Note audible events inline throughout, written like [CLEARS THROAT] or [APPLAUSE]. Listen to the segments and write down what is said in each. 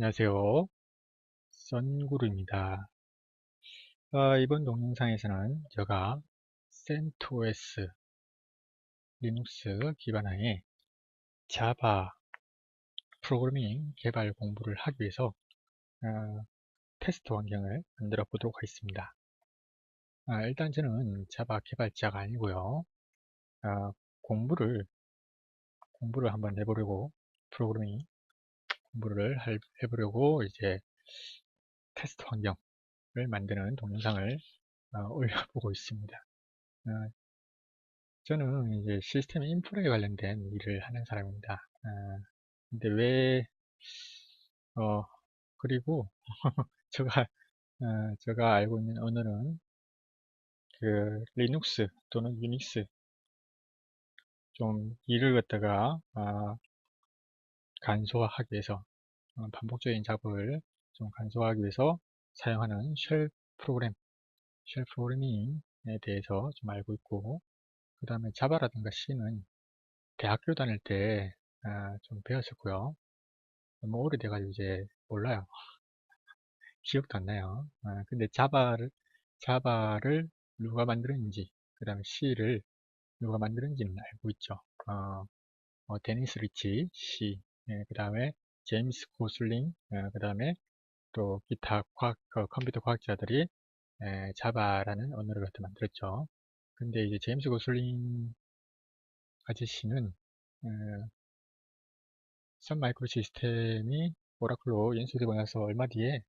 안녕하세요. 썬구루입니다. 어, 이번 동영상에서는 제가 CentOS 리눅스 기반하에 자바 프로그래밍 개발 공부를 하기 위해서 어, 테스트 환경을 만들어 보도록 하겠습니다. 아, 일단 저는 자바 개발자가 아니고요. 아, 공부를 공부를 한번 해보려고 프로그래밍 공부를 할, 해보려고 이제 테스트 환경을 만드는 동영상을 어, [LAUGHS] 올려보고 있습니다. 어, 저는 이제 시스템 인프라에 관련된 일을 하는 사람입니다. 어, 근데 왜, 어, 그리고 [LAUGHS] 제가, 어, 제가 알고 있는 언어는 그 리눅스 또는 유닉스 좀 일을 갖다가 어, 간소화하기 위해서 어, 반복적인 작업을 좀 간소화하기 위해서 사용하는 쉘 프로그램, 쉘 프로그래밍에 대해서 좀 알고 있고 그 다음에 자바라든가 C는 대학교 다닐 때좀 아, 배웠었고요. 너무 오래돼가지고 이제 몰라요. 기억도 안 나요. 아, 근데 자바를 자바를 누가 만들었는지 그 다음에 C를 누가 만들었는지는 알고 있죠. 어, 어, 데니스 리치 C 예, 그 다음에 제임스 고슬링 예, 그 다음에 또 기타 과학, 그 컴퓨터 과학자들이 예, 자바라는 언어를 갖다 만들었죠. 근데 이제 제임스 고슬링 아저씨는 예, 선 마이크로 시스템이 오라클로 연수되고 나서 얼마 뒤에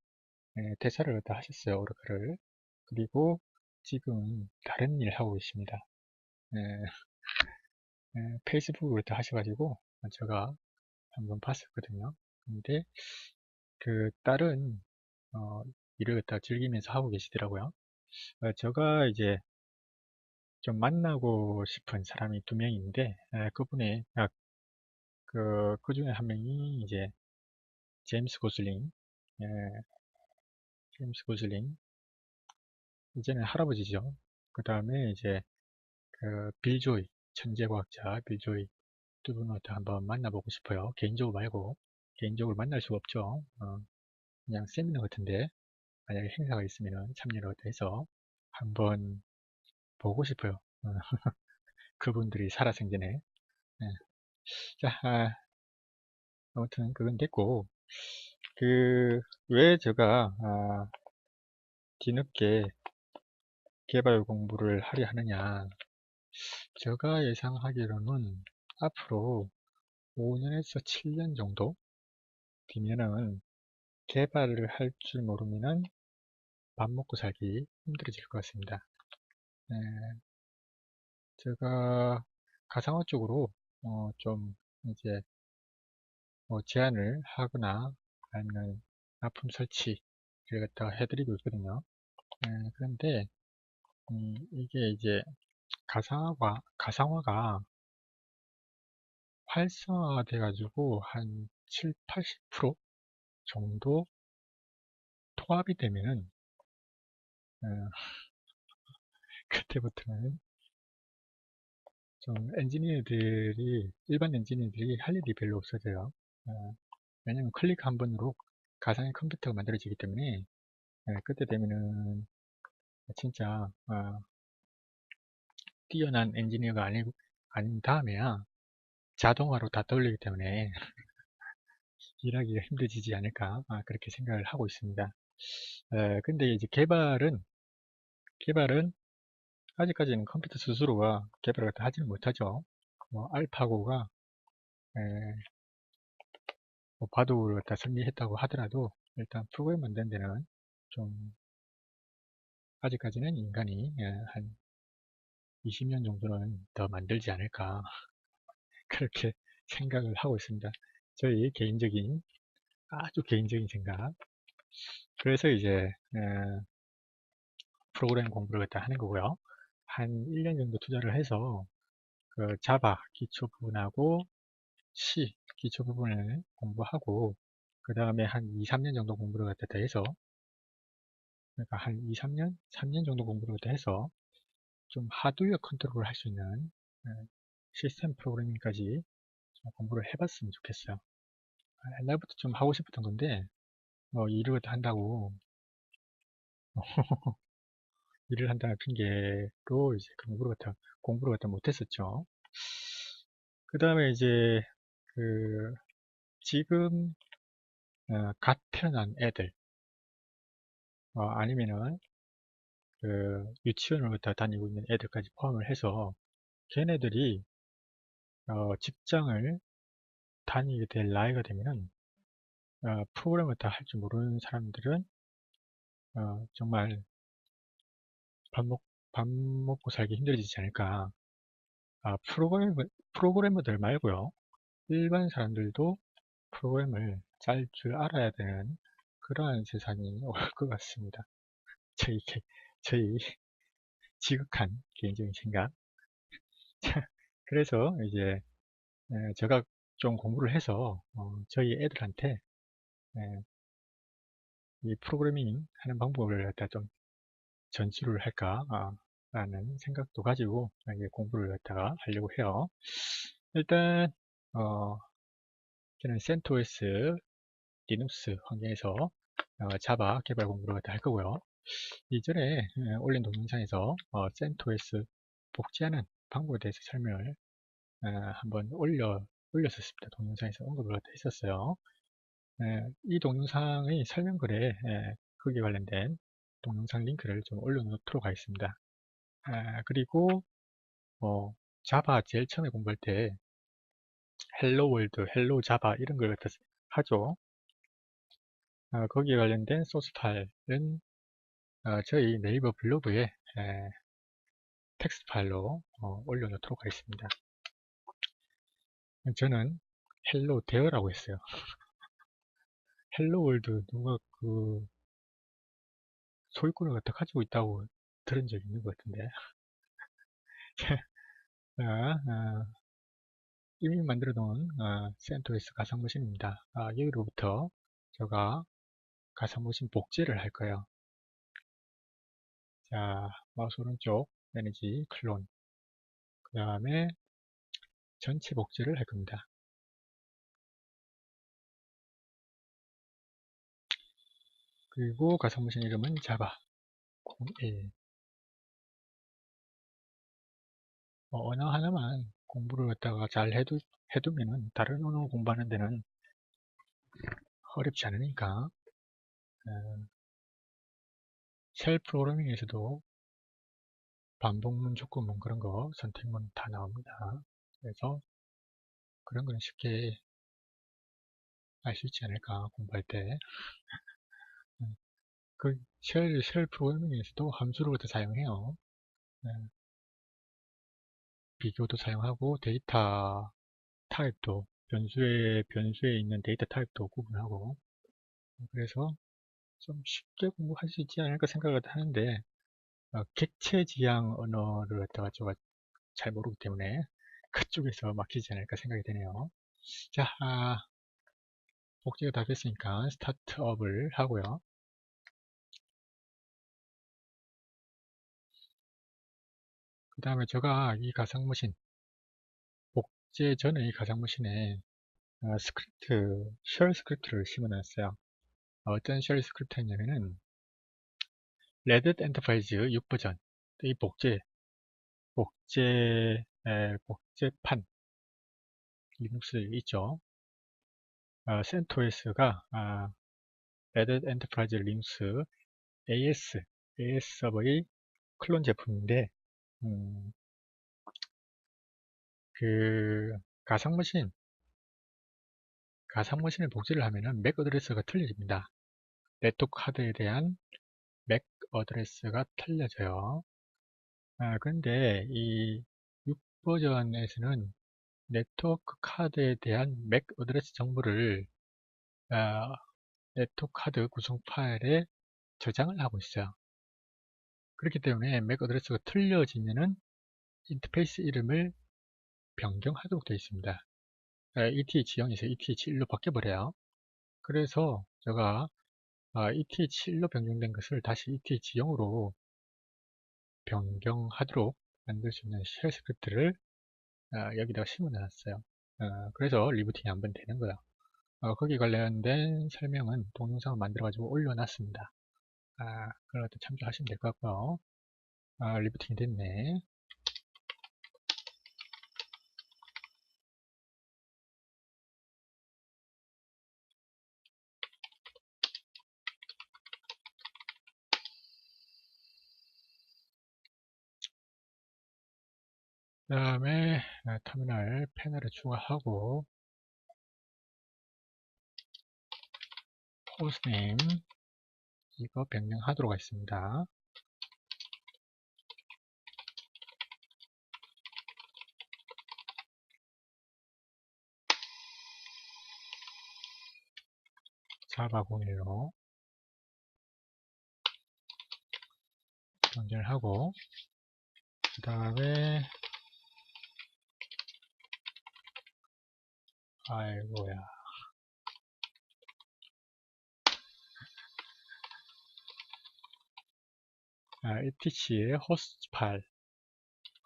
예, 퇴사를 갖다 하셨어요. 오라클을. 그리고 지금 다른 일을 하고 예, 페이스북을 갖다 하셔가지고 제가 한번 봤었거든요. 근데 그 다른 어, 일을 갖다 즐기면서 하고 계시더라고요. 어, 제가 이제 좀 만나고 싶은 사람이 두 명인데 에, 그분의 아, 그, 그 중에 한 명이 이제 제임스 고슬링 예, 제임스 고슬링 이제는 할아버지죠. 그 다음에 이제 그 빌조이 천재 과학자 빌조이 두 분을 한번 만나보고 싶어요. 개인적으로 말고 개인적으로 만날 수가 없죠. 어, 그냥 세미나 같은데 만약에 행사가 있으면 참여를 해서 한번 보고 싶어요. 어, [LAUGHS] 그분들이 살아생전에. 네. 자, 아, 아무튼 그건 됐고, 그, 왜 제가, 아, 뒤늦게 개발 공부를 하려 하느냐. 제가 예상하기로는 앞으로 5년에서 7년 정도 뒤면은 개발을 할 줄 모르면은 밥 먹고 살기 힘들어질 것 같습니다. 네, 제가 가상화 쪽으로 어, 좀 이제 뭐 제안을 하거나 아니면 납품 설치를 갖다가 해드리고 있거든요. 네, 그런데 음, 이게 이제 가상화가 가상화가 활성화돼 가지고 한 7, 80% 정도 통합이 되면은 어, [LAUGHS] 그때부터는 좀 엔지니어들이 일반 엔지니어들이 할 일이 별로 없어져요. 어, 왜냐면 클릭 한 번으로 가상의 컴퓨터가 만들어지기 때문에 어, 그때 되면은 진짜 어, 뛰어난 엔지니어가 아니, 아닌 다음에야 자동화로 다 돌리기 때문에 [LAUGHS] 일하기가 힘들어지지 않을까 아, 그렇게 생각을 하고 있습니다. 에, 근데 이제 개발은 개발은 아직까지는 컴퓨터 스스로가 개발을 하지는 못하죠. 뭐 알파고가 에, 뭐 바둑을 갖다 승리했다고 하더라도 일단 프로그램 만드는 데는 좀 아직까지는 인간이 에, 한 20년 정도는 더 만들지 않을까 [LAUGHS] 그렇게 생각을 하고 있습니다. 저희 개인적인 아주 개인적인 생각 그래서 이제 에, 프로그램 공부를 갖다 하는 거고요. 한 1년 정도 투자를 해서 그 자바 기초 부분하고 C 기초 부분을 공부하고 그 다음에 한 2, 3년 정도 공부를 갖다 해서 그러니까 한 2, 3년, 3년 정도 공부를 갖다 해서 좀 하드웨어 컨트롤을 할 수 있는 어, 시스템 프로그래밍까지 공부를 해봤으면 좋겠어요. 옛날부터 좀 하고 싶었던 건데 어, 일을 한다고 [LAUGHS] 일을 한다는 핑계로 이제 공부를 갖다 공부를 갖다 못했었죠. 그 다음에 이제 그 지금 어, 갓 태어난 애들 어, 아니면은 그 유치원을 갖다 다니고 있는 애들까지 포함을 해서 걔네들이 어, 직장을 다니게 될 나이가 되면은 어, 프로그램을 다 할 줄 모르는 사람들은 어, 정말 밥, 먹, 밥 먹고 살기 힘들어지지 않을까. 아, 프로그램, 프로그래머들 말고요. 일반 사람들도 프로그램을 짤 줄 알아야 되는 그러한 세상이 [LAUGHS] 올 것 같습니다. 저희, 저희 [LAUGHS] 지극한 개인적인 생각. [LAUGHS] 그래서 이제 에, 제가 좀 공부를 해서 어, 저희 애들한테 에, 이 프로그래밍 하는 방법을 갖다 좀 전수를 할까 아, 라는 생각도 가지고 공부를 갖다가 하려고 해요. 일단 어, 저는 CentOS 리눅스 환경에서 어, 자바 개발 공부를 갖다 할 거고요. 이전에 에, 올린 동영상에서 어, CentOS 복제하는 방법에 대해서 설명을 에, 한번 올려 올렸었습니다 동영상에서 언급을 했었어요 에, 이 동영상의 설명글에 에, 거기에 관련된 동영상 링크를 좀 올려놓도록 하겠습니다. 아, 그리고 뭐 자바 제일 처음에 공부할 때 헬로 월드, 헬로 자바 이런 걸 하죠. 아, 거기에 관련된 소스 파일은 어, 저희 네이버 블로그에 에, 텍스트 파일로 어, 올려놓도록 하겠습니다. 저는 헬로 대어라고 했어요. [LAUGHS] 헬로 월드 누가 그 소유권을 갖다 가지고 있다고 들은 적이 있는 것 같은데. [LAUGHS] 자, 아, 이미 만들어 놓은 어, 센토스 가상머신입니다. 아, 여기로부터 제가 가상머신 복제를 할 거예요. 자, 마우스 오른쪽 매니지 클론 그 다음에 전체 복제를 할 겁니다. 그리고 가상머신 이름은 자바 01 어, 언어 하나만 공부를 갖다가 잘 해두, 해두면은 다른 언어 공부하는 데는 어렵지 않으니까 어, 셀 프로그래밍에서도 반복문, 족구문 그런 거 선택문 다 나옵니다. 그래서 그런 거는 쉽게 알 수 있지 않을까 공부할 때. 그 쉘, 쉘 프로그래밍에서도 갖다 사용해요. 네. 비교도 사용하고 데이터 타입도 변수에 변수에 있는 데이터 타입도 구분하고 그래서 좀 쉽게 공부할 수 있지 않을까 생각을 하는데 어, 객체 지향 언어를 갖다가 제가 잘 모르기 때문에 그쪽에서 막히지 않을까 생각이 되네요. 자, 아, 복제가 다 됐으니까 스타트업을 하고요. 그 다음에 제가 이 가상머신 복제 전에 이 가상머신에 어, 스크립트, 쉘 스크립트를 심어놨어요. 어떤 쉘 스크립트였냐면은 레드 엔터프라이즈 6버전 이 복제 복제 에, 복제판 리눅스 있죠. 어, 센토스가 아, 레드 엔터프라이즈 리눅스 AS AS 서버의 클론 제품인데 음, 그 가상 머신 가상 머신을 복제를 하면은 맥 어드레스가 틀려집니다. 네트워크 카드에 대한 맥 어드레스가 틀려져요. 아, 근데 이6 버전에서는 네트워크 카드에 대한 맥 어드레스 정보를 아, 네트워크 카드 구성 파일에 저장을 하고 있어요. 그렇기 때문에 맥 어드레스가 틀려지면은 인터페이스 이름을 변경하도록 되어 있습니다. ETH0에서 ETH1로 바뀌어버려요. 그래서 제가 ETH1로 변경된 것을 다시 ETH0으로 변경하도록 만들 수 있는 쉘 스크립트를 여기다가 심어 놨어요. 그래서 리부팅이 한번 되는 거야. 어, 거기 관련된 설명은 동영상을 만들어 가지고 올려놨습니다. 아, 그걸 또 참조하시면 될 것 같고요. 아, 리부팅이 됐네. 그 다음에 아, 터미널 패널을 추가하고 호스님 이거 변경하도록 하겠습니다. 자바 01로 변경을 하고 그 다음에 아이고야. 아, etc의 호스트 파일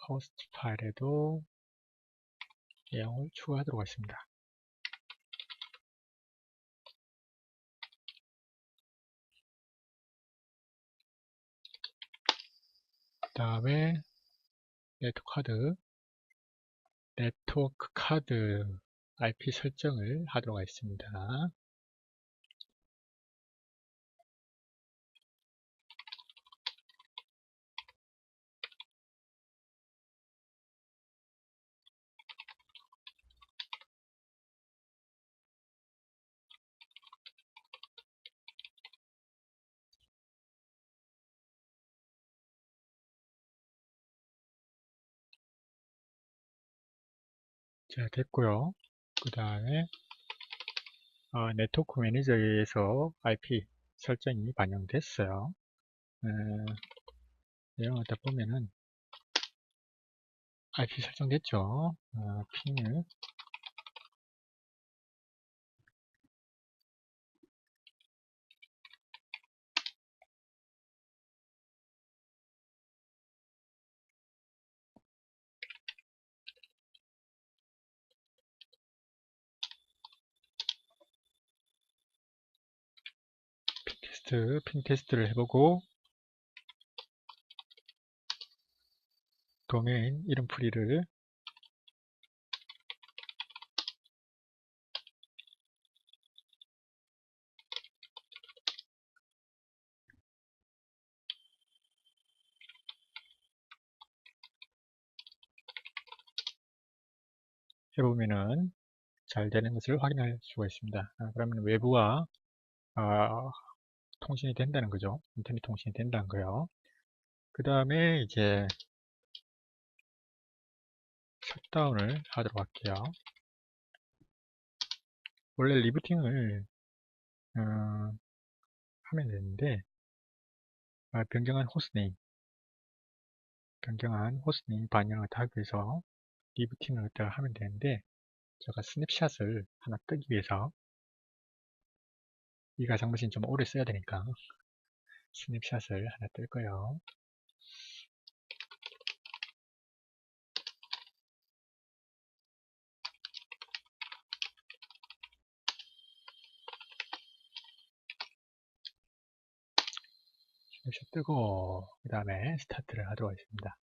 호스트 파일에도 내용을 추가하도록 하겠습니다. 그 다음에 네트워크 카드. 네트워크 카드 IP 설정을 하도록 하겠습니다. 자, 됐고요. 그 다음에 어, 네트워크 매니저에서 IP 설정이 반영됐어요. 에, 내용을 다 보면은 IP 설정됐죠. 어, 핑을 테스트, 핑 테스트를 해보고 도메인 이름 풀이를 해보면은 잘 되는 것을 확인할 수가 있습니다. 아, 그러면 외부와 아, 통신이 된다는 거죠. 인터넷 통신이 된다는 거요. 그 다음에 이제 셧다운을 하도록 할게요. 원래 리부팅을 어, 하면 되는데 아, 변경한 호스네임 변경한 호스네임 반영을 하기 위해서 리부팅을 하면 되는데 제가 스냅샷을 하나 뜨기 위해서 이 가상머신 좀 오래 써야 되니까 스냅샷을 하나 뜰 거예요. 스냅샷 뜨고 그 다음에 스타트를 하도록 하겠습니다.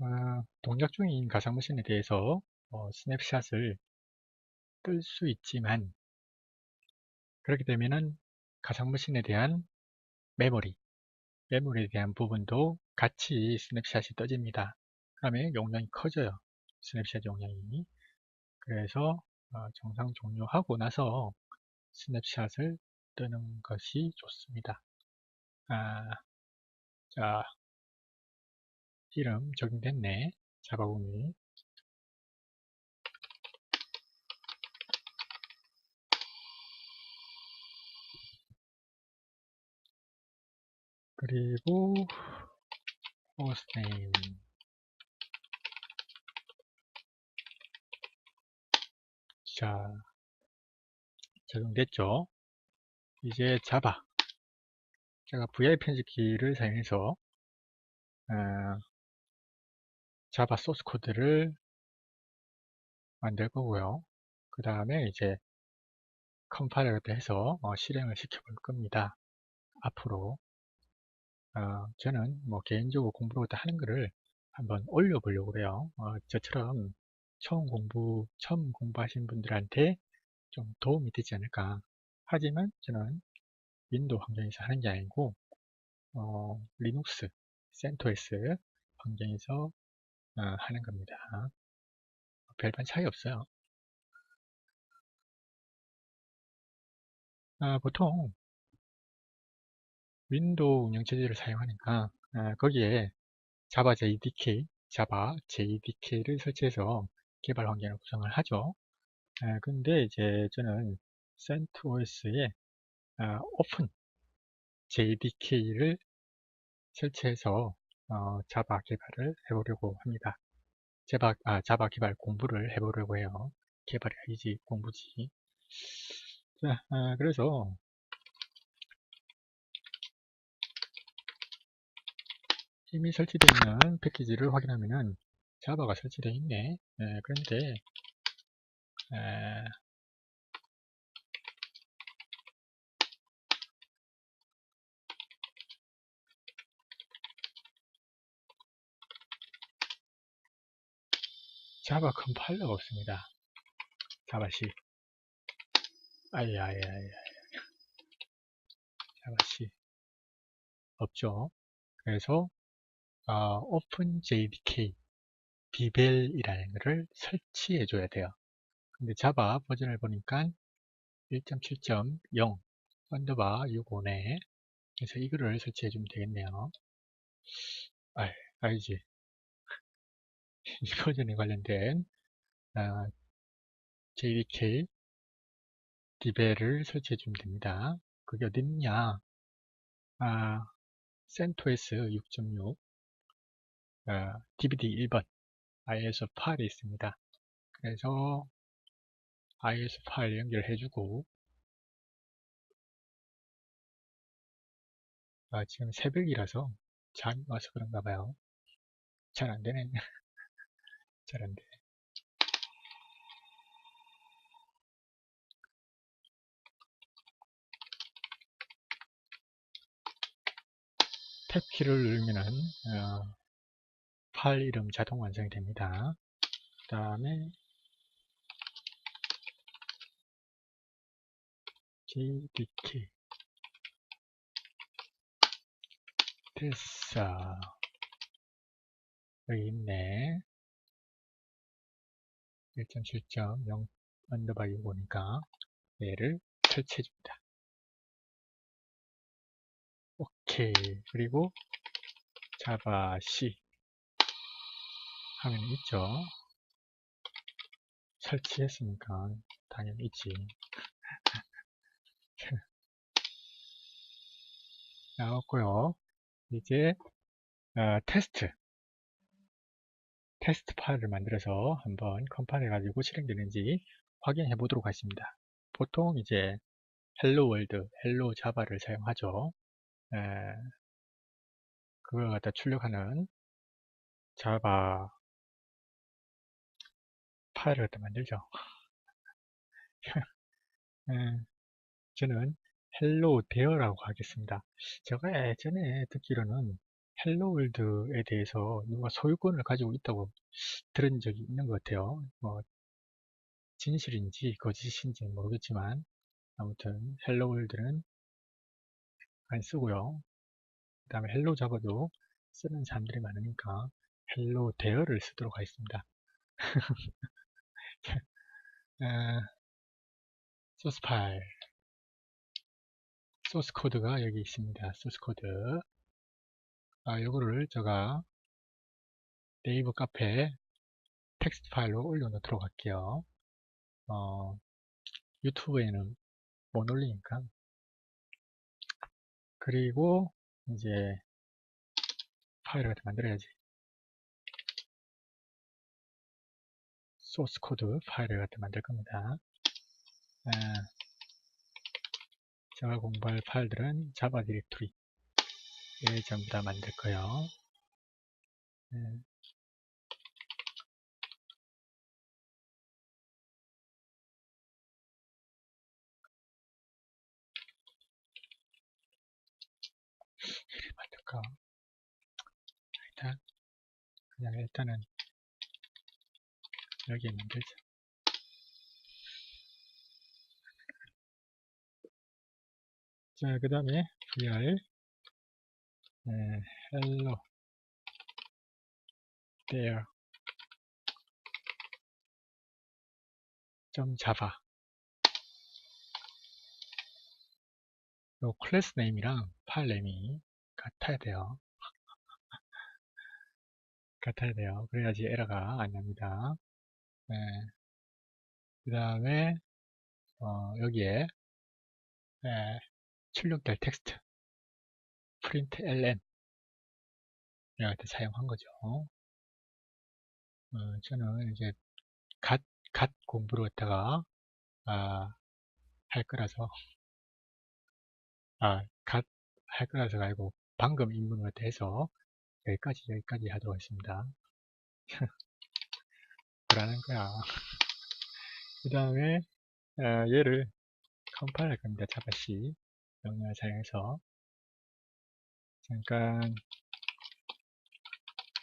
어, 동작 중인 가상머신에 대해서 어, 스냅샷을 뜰 수 있지만 그렇게 되면은 가상머신에 대한 메모리 메모리에 대한 부분도 같이 스냅샷이 떠집니다. 그러면 용량이 커져요. 스냅샷 용량이. 그래서 어, 정상 종료하고 나서 스냅샷을 뜨는 것이 좋습니다. 아, 자, 이름 적용됐네. 자바구니. 그리고 호스트네임 자 적용됐죠 이제 자바 제가 VI 편집키를 사용해서 어, 자바 소스 코드를 만들 거고요. 그 다음에 이제 컴파일을 해서 어, 실행을 시켜 볼 겁니다. 앞으로 어, 저는 뭐 개인적으로 공부를 하는 거를 한번 올려보려고 그래요. 어, 저처럼 처음 공부, 처음 공부하신 분들한테 좀 도움이 되지 않을까. 하지만 저는 윈도우 환경에서 하는 게 아니고, 어, 리눅스, 센토스 환경에서 어, 하는 겁니다. 별반 차이 없어요. 아, 보통 윈도우 운영체제를 사용하니까 아, 거기에 자바 JDK, 자바 JDK를 설치해서 개발 환경을 구성을 하죠. 아, 근데 이제 저는 CentOS에 아, 오픈 JDK를 설치해서 어, 자바 개발을 해보려고 합니다. 자바, 아, 자바 개발 공부를 해보려고 해요. 개발이 아니지 공부지. 자, 아, 그래서 이미 설치되어 있는 패키지를 확인하면은 자바가 설치되어 있네. 네, 그런데 에, 자바 컴파일러가 없습니다. 자바시. 아야야야. 자바시. 없죠. 그래서 어, OpenJDK 비벨이라는 것을 설치해 줘야 돼요. 근데 자바 버전을 보니까 1.7.0 언더바 65네 그래서 이거를 설치해 주면 되겠네요. 아, 알지. [LAUGHS] 이 버전에 관련된 어, JDK 디벨을 설치해 주면 됩니다. 그게 어딨냐? 아, CentOS 6.6 어, DVD 1번 ISO 파일이 있습니다. 그래서 ISO 파일 연결해주고 아, 지금 새벽이라서 잠이 와서 그런가 봐요. 잘 안되네. [LAUGHS] 잘 안돼. 탭키를 누르면은 어, 파일 이름 자동 완성이 됩니다. 그 다음에 JDK 됐어. 여기 있네. 1.7.0 언더바 6오니까 얘를 설치해 줍니다. 오케이. 그리고 자바 C 화면이 있죠. 설치했으니까 당연히 있지. [LAUGHS] 나왔고요. 이제 어, 테스트 테스트 파일을 만들어서 한번 컴파일 해 가지고 실행되는지 확인해 보도록 하겠습니다. 보통 이제 헬로 월드, 헬로 자바를 사용하죠. 에, 그걸 갖다 출력하는 자바 파일을 갖다 만들죠. [LAUGHS] 음, 저는 헬로 데어라고 하겠습니다. 제가 예전에 듣기로는 헬로 월드에 대해서 누가 소유권을 가지고 있다고 들은 적이 있는 것 같아요. 뭐 진실인지 거짓인지 모르겠지만 아무튼 헬로 월드는 안 쓰고요. 그 다음에 헬로 자바도 쓰는 사람들이 많으니까 헬로 데어를 쓰도록 하겠습니다. [LAUGHS] [LAUGHS] 아, 소스 파일 소스 코드가 여기 있습니다. 소스 코드 아, 요거를 제가 네이버 카페 텍스트 파일로 올려놓도록 할게요. 어, 유튜브에는 못 올리니까 그리고 이제 파일을 만들어야지 소스 코드 파일을 갖다 만들 겁니다. 아, 제가 공부할 파일들은 자바 디렉토리 예, 전부 다 만들 거예요. 네. 예. 만들까? 일단 그냥 일단은 여기에 만들자. 자, 그 다음에 vir 네, hello there 점 java 요 클래스 네임이랑 파일 네임이 같아야 돼요. [LAUGHS] 같아야 돼요. 그래야지 에러가 안 납니다. 네. 그 다음에 어, 여기에 네, 출력될 텍스트 println 이렇게 사용한 거죠. 어, 저는 이제 갓, 갓 공부를 갖다가 아, 할 거라서 아, 갓 할 거라서 아니고 방금 입문을 해서 여기까지 여기까지 하도록 하겠습니다. [LAUGHS] 뭐라는 거야. [LAUGHS] 그 다음에 어, 얘를 컴파일 할 겁니다. 자바C 명령을 사용해서 잠깐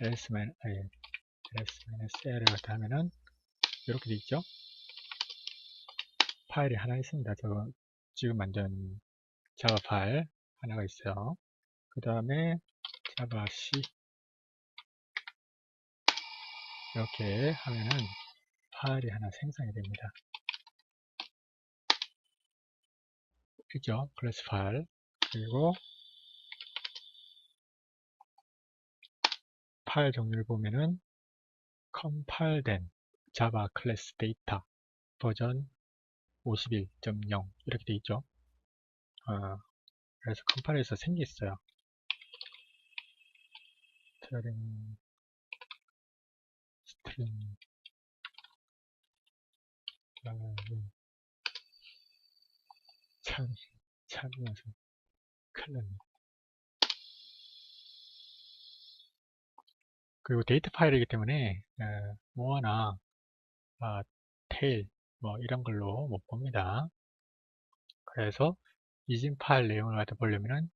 ls ls-l을 갖다 하면은 이렇게 돼 있죠. 파일이 하나 있습니다. 저 지금 만든 자바 파일 하나가 있어요. 그 다음에 자바 C 이렇게 하면은 파일이 하나 생성이 됩니다. 그죠? 클래스 파일 그리고 파일 종류를 보면은 컴파일된 자바 클래스 데이터 버전 51.0 이렇게 돼 있죠. 어, 그래서 컴파일에서 생겼어요. 스트링 스트링 참 참이어서 큰일 났네. 그리고 데이터 파일이기 때문에 어, 뭐하나 아, 테일 뭐 이런 걸로 못 봅니다. 그래서 이진 파일 내용을 갖다 보려면은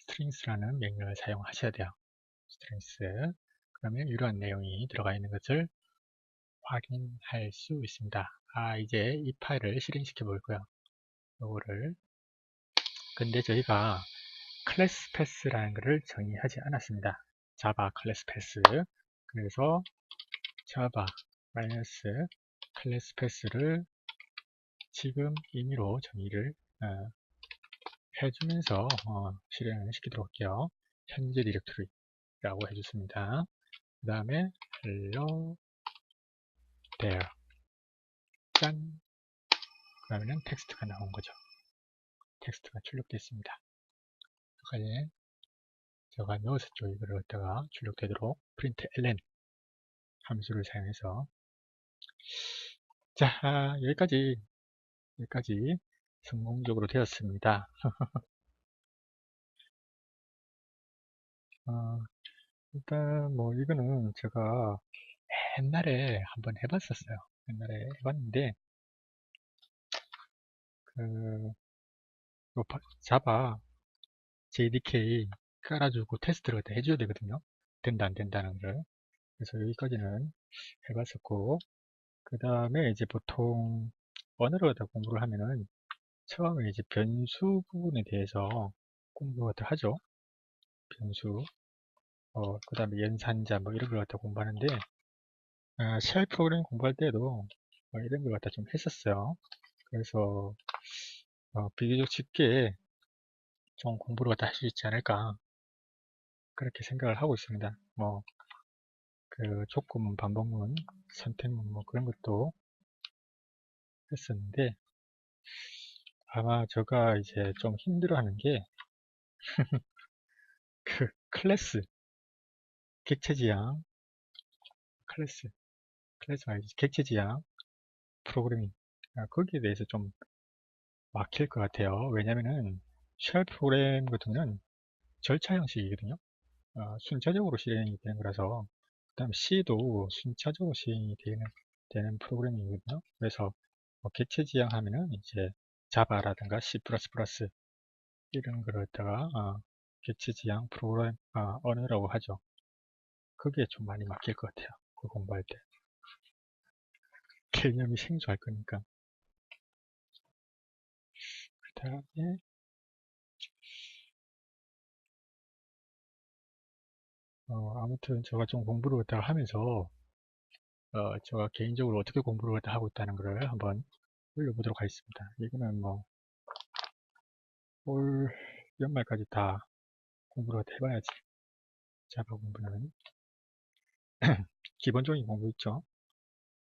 strings라는 명령을 사용하셔야 돼요. strings 그러면 이러한 내용이 들어가 있는 것을 확인할 수 있습니다. 아 이제 이 파일을 실행시켜 볼 거예요. 요거를 근데 저희가 클래스 패스라는 것을 정의하지 않았습니다. 자바 클래스 패스 그래서 자바 마이너스 클래스 패스를 지금 임의로 정의를 어, 해주면서 어, 실행을 시키도록 할게요. 현재 디렉토리라고 해줬습니다. 그 다음에 hello there 짠 그러면은 텍스트가 나온 거죠. 텍스트가 출력됐습니다. 여기까지 제가 넣었었죠. 이거를 갖다가 출력되도록 println 함수를 사용해서 자 아, 여기까지 여기까지 성공적으로 되었습니다. [LAUGHS] 어, 일단 뭐 이거는 제가 옛날에 한번 해봤었어요. 옛날에 해봤는데 그 자바 JDK 깔아주고 테스트를 해줘야 되거든요. 된다 안 된다는 걸. 그래서 여기까지는 해봤었고 그 다음에 이제 보통 언어를 갖다 공부를 하면은 처음에 이제 변수 부분에 대해서 공부를 하죠. 변수 어, 그 다음에 연산자 뭐 이런 걸 갖다 공부하는데 아, 쉘 프로그램 공부할 때도 뭐 이런 걸 갖다 좀 했었어요. 그래서 어, 비교적 쉽게 좀 공부를 갖다 할 수 있지 않을까 그렇게 생각을 하고 있습니다. 뭐그 족구문, 반복문, 선택문 뭐 그런 것도 했었는데 아마 제가 이제 좀 힘들어하는 게 [LAUGHS] 그 클래스 객체지향 클래스 클래스 말이지 객체지향 프로그래밍 아, 거기에 대해서 좀 막힐 것 같아요. 왜냐면은 쉘 프로그램 같은 경우는 절차 형식이거든요. 어, 순차적으로 실행이 되는 거라서 그 다음 C도 순차적으로 실행이 되는, 되는 프로그램이거든요. 그래서 뭐 객체 지향하면은 이제 자바라든가 C++ 이런 걸 갖다가 어, 개체지향 프로그램 아, 언어라고 하죠. 그게 좀 많이 막힐 것 같아요. 그 공부할 때. 개념이 생소할 거니까. 그 다음에 어, 아무튼 제가 좀 공부를 갖다가 하면서 어, 제가 개인적으로 어떻게 공부를 갖다 하고 있다는 것을 한번 올려보도록 하겠습니다. 이거는 뭐 올 연말까지 다 공부를 갖다 해봐야지. 자바 공부는 [CLEARS THROAT] 기본적인 공부 있죠.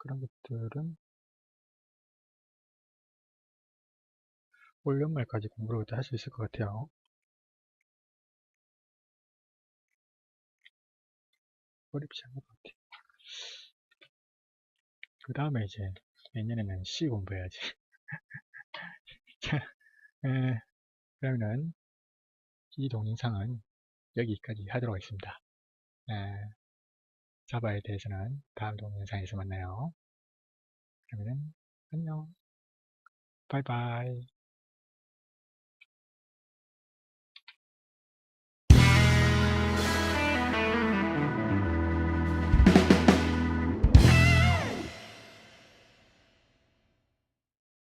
그런 것들은 올 연말까지 공부를 갖다 할수 있을 것 같아요. 어렵지 않을 것 같아요. 그 다음에 이제 내년에는 C 공부해야지. [LAUGHS] 자, 에, 그러면은 이 동영상은 여기까지 하도록 하겠습니다. 에, 자바에 대해서는 다음 동영상에서 만나요. 그러면은 안녕. 바이바이.